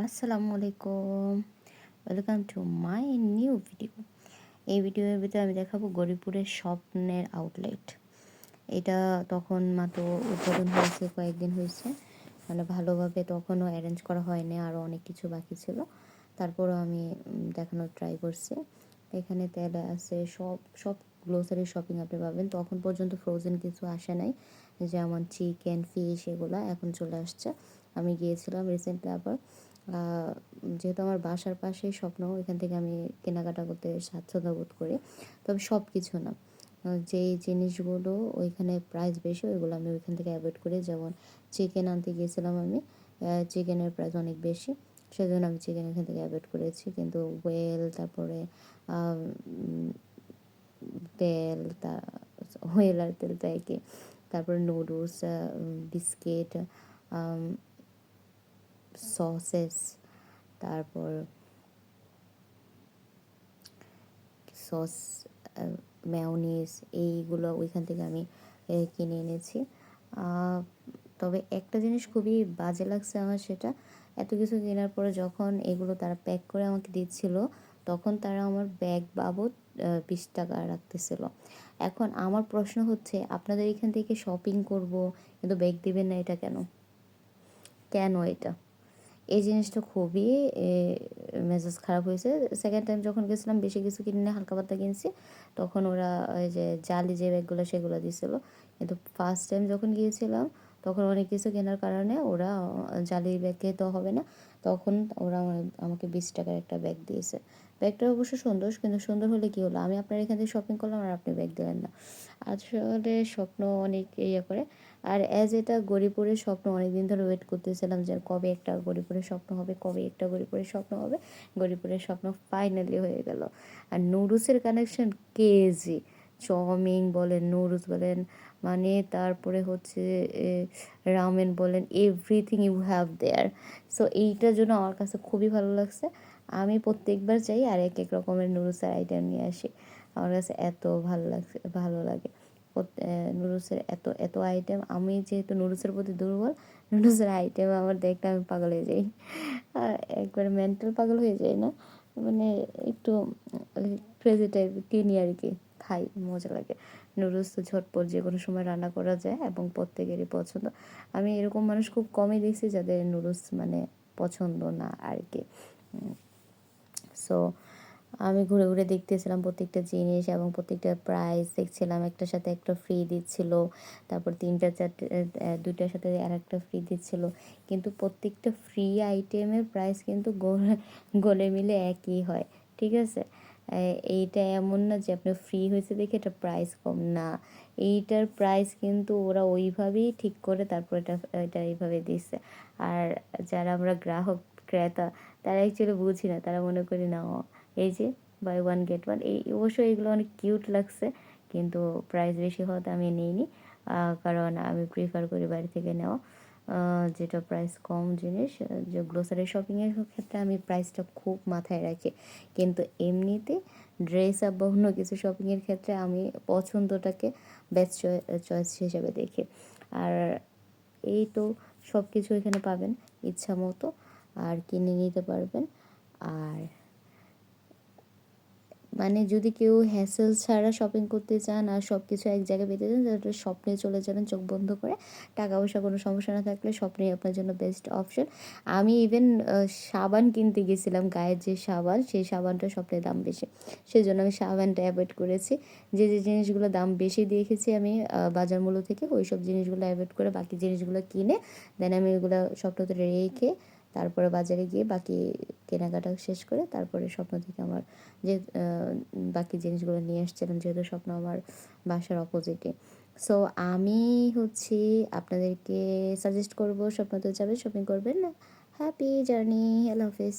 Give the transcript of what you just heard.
আসসালামু আলাইকুম welcome to my new video এই ভিডিওর ভিতরে আমি দেখাবো গরিপুরের স্বপ্নের আউটলেট এটা তখন মাত্র উদ্বোধন হয়েছে, কয়েকদিন হয়েছে। মানে ভালোভাবে তখনও অ্যারেঞ্জ করা হয়নি, আরও অনেক কিছু বাকি ছিল। তারপরও আমি দেখানোর ট্রাই করছি। এখানে তেল আছে, সব সব গ্লোসারি শপিং আপনি পাবেন। তখন পর্যন্ত ফ্রোজেন কিছু আসে নাই। যেমন চিকেন ফিশ এগুলো এখন চলে আসছে। আমি গিয়েছিলাম রিসেন্টলি আবার। যেহেতু আমার বাসার পাশে স্বপ্ন, এখান থেকে আমি কেনাকাটা করতে স্বাচ্ছন্দ্য বোধ করি। তবে সব কিছু না যেই জিনিসগুলো ওইখানে প্রাইস বেশি, ওইগুলো আমি ওইখান থেকে অ্যাভয়েড করি। যেমন চিকেন আনতে গিয়েছিলাম আমি চিকেনের প্রাইস অনেক বেশি। সেজন্য আমি চিকেন এখান থেকে অ্যাভয়েড করেছি। কিন্তু ওয়েল তারপরে তেল, তা ওয়েল আর তেল তো একই। তারপরে নুডলস বিস্কিট সসেস তারপর সস ম্যাওনিস এইগুলো ওইখান থেকে আমি কিনে এনেছি। তবে একটা জিনিস খুবই বাজে লাগছে আমার সেটা, এত কিছু কেনার পরে যখন এগুলো তারা প্যাক করে আমাকে দিচ্ছিল, তখন তারা আমার ব্যাগ বাবদ বিশ টাকা রাখতেছিল। এখন আমার প্রশ্ন হচ্ছে, আপনাদের এখান থেকে শপিং করব, কিন্তু ব্যাগ দিবেন না এটা কেন? কেন এটা? এই জিনিসটা খুবই মেজাজ খারাপ হয়েছে। সেকেন্ড টাইম যখন গেছিলাম, বেশি কিছু কিনে হালকা পাতা কিনছি, তখন ওরা ওই যে জালি যে ব্যাগগুলো সেগুলো দিয়েছিলো কিন্তু ফার্স্ট টাইম যখন গিয়েছিলাম তখন অনেক কিছু কেনার কারণে ওরা জালি ব্যাগ খেতে হবে না। তখন ওরা আমাকে বিশ টাকার একটা ব্যাগ দিয়েছে। ব্যাগটা অবশ্য সুন্দর, কিন্তু সুন্দর হলে কী হলো? আমি আপনার এখান থেকে শপিং করলাম আর আপনি ব্যাগ দিলেন না। আসলে স্বপ্ন অনেক ইয়ে করে। আর অ্যাজ এটা গরিপুরের স্বপ্ন, অনেকদিন ধরে ওয়েট করতেছিলাম যে কবে একটা গরিপুরের স্বপ্ন হবে, কবে একটা গরিপুরের স্বপ্ন হবে। গরিপুরের স্বপ্ন ফাইনালি হয়ে গেল। আর নুডলসের কানেকশন কেজি চাউমিন বলেন, নুডলস বলেন মানে তারপরে হচ্ছে রামেন বলেন everything you have there so এইটার জন্য আমার কাছে খুবই ভালো লাগছে। আমি প্রত্যেকবার চাই আর এক এক রকমের নুডলসের আইটেম নিয়ে আসি। আমার কাছে এত ভালো লাগছে, ভালো লাগে। নুডলসের এত এত আইটেম আমি যেহেতু নুডলসের প্রতি দুর্বল, নুডলসের আইটেম আমার দেখতে আমি পাগল হয়ে যাই। আর একবার মেন্টাল পাগল হয়ে যাই না। মানে একটু ক্রেজি টাইপ কিনি আর কি। খাই, মজা লাগে। নুডলস তো ঝটপট যে কোনো সময় রান্না করা যায় এবং প্রত্যেকেরই পছন্দ। আমি এরকম মানুষ খুব কমই দেখছি যাদের নুডলস মানে পছন্দ না আর কি। সো আমি ঘুরে ঘুরে দেখতেছিলাম প্রত্যেকটা জিনিস এবং প্রত্যেকটা প্রাইস দেখছিলাম, একটার সাথে একটা ফ্রি দিচ্ছিল, তারপর তিনটা, চারটে দুইটার সাথে আর একটা ফ্রি দিচ্ছিল। কিন্তু প্রত্যেকটা ফ্রি আইটেমের প্রাইস কিন্তু গোলে মিলে একই হয়, ঠিক আছে? এইটা এমন না যে আপনার ফ্রি হয়েছে দেখে এটা প্রাইস কম। না, এইটার প্রাইস কিন্তু ওরা ওইভাবেই ঠিক করে তারপর এটা এটা এইভাবে দিচ্ছে আর যারা আমরা গ্রাহক, ক্রেতা, তারা অ্যাকচুয়ালি বুঝি না, তারা মনে করি না এই যে বাই ওয়ান গেট ওয়ান এই অবশ্যই এগুলো অনেক কিউট লাগছে, কিন্তু প্রাইস বেশি হওয়াতে আমি নিইনি কারণ আমি প্রিফার করি বাড়ি থেকে নেওয়া। যেটা প্রাইস কম জিনিস যে গ্লোসারি শপিংয়ের ক্ষেত্রে আমি প্রাইসটা খুব মাথায় রাখি। কিন্তু এমনিতে ড্রেস বা অন্য কিছু শপিংয়ের ক্ষেত্রে আমি পছন্দটাকে বেস্ট চয়েস হিসেবে দেখি। আর এই তো সব কিছু এখানে পাবেন, ইচ্ছা মতো, আর কিনে নিতে পারবেন। আর মানে যদি কেউ হ্যাসেল ছাড়া শপিং করতে চান আর সব কিছু এক জায়গায় পেতে চান তাহলে স্বপ্নে চলে যাবেন, চোখ বন্ধ করে। টাকা পয়সা কোনো সমস্যা না থাকলে স্বপ্নেই আপনার জন্য বেস্ট অপশন আমি ইভেন সাবান কিনতে গেছিলাম, গায়ের যে সাবান, সেই সাবানটা স্বপ্নে দাম বেশি। সেই জন্য আমি সাবানটা অ্যাভয়েড করেছি। যে যে জিনিসগুলো দাম বেশি দেখেছি আমি বাজার মূল্য থেকে ওই সব জিনিসগুলো অ্যাভয়েড করে বাকি জিনিসগুলো কিনে দেন আমি ওইগুলো স্বপ্নতে রেখে তারপরে বাজারে গিয়ে বাকি কেনাকাটা শেষ করে তারপরে স্বপ্ন থেকে আমার যে বাকি জিনিসগুলো নিয়ে আসছিলাম যেহেতু স্বপ্ন আমার বাসার অপোজিটে সো আমি হচ্ছে আপনাদেরকে সাজেস্ট করব, স্বপ্ন তো যাবে শপিং করবেন হ্যাপি জার্নি আল্লাহ হাফিজ।